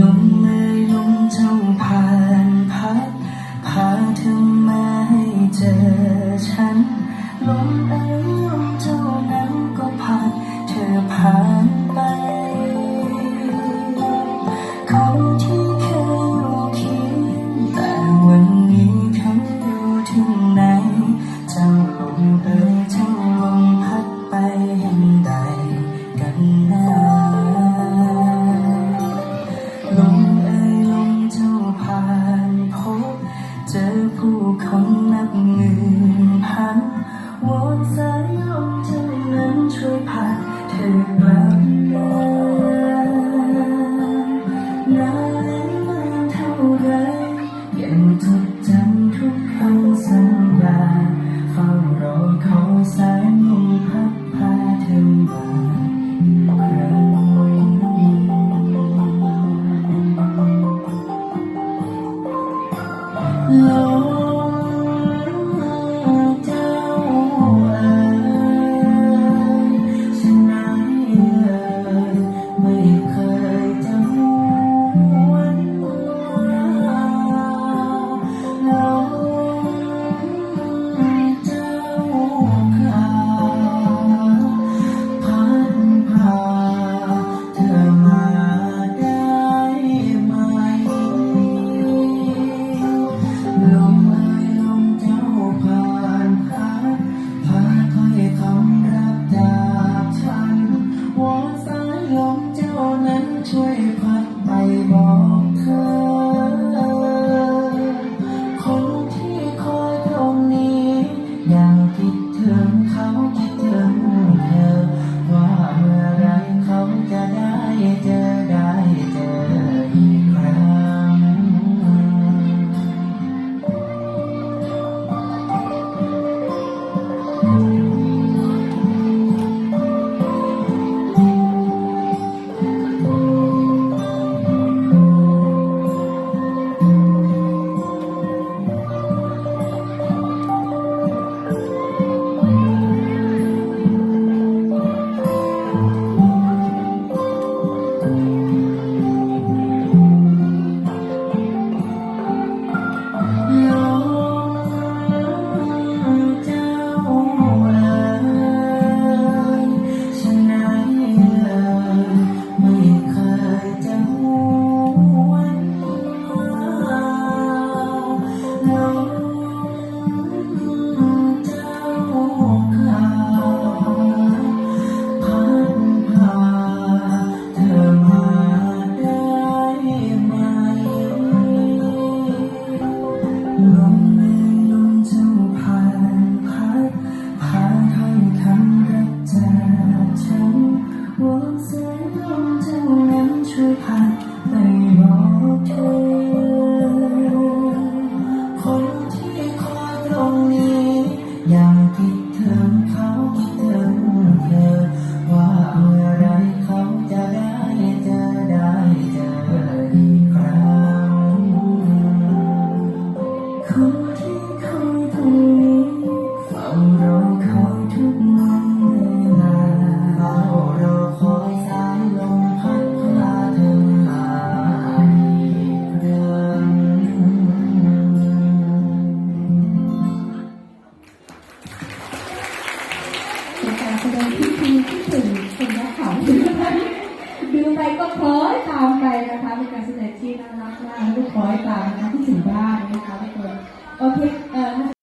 ลมเอ่ยลมจ้ผ่านพัดพาเธอมเจอฉันลม Oh. ก็เคล้อยตามไปนะคะเป็นการแสดงที่น่ารักมากลูกคล้อยตามนะที่ถึงบ้านนะคะทุกคนโอเคเอ่อ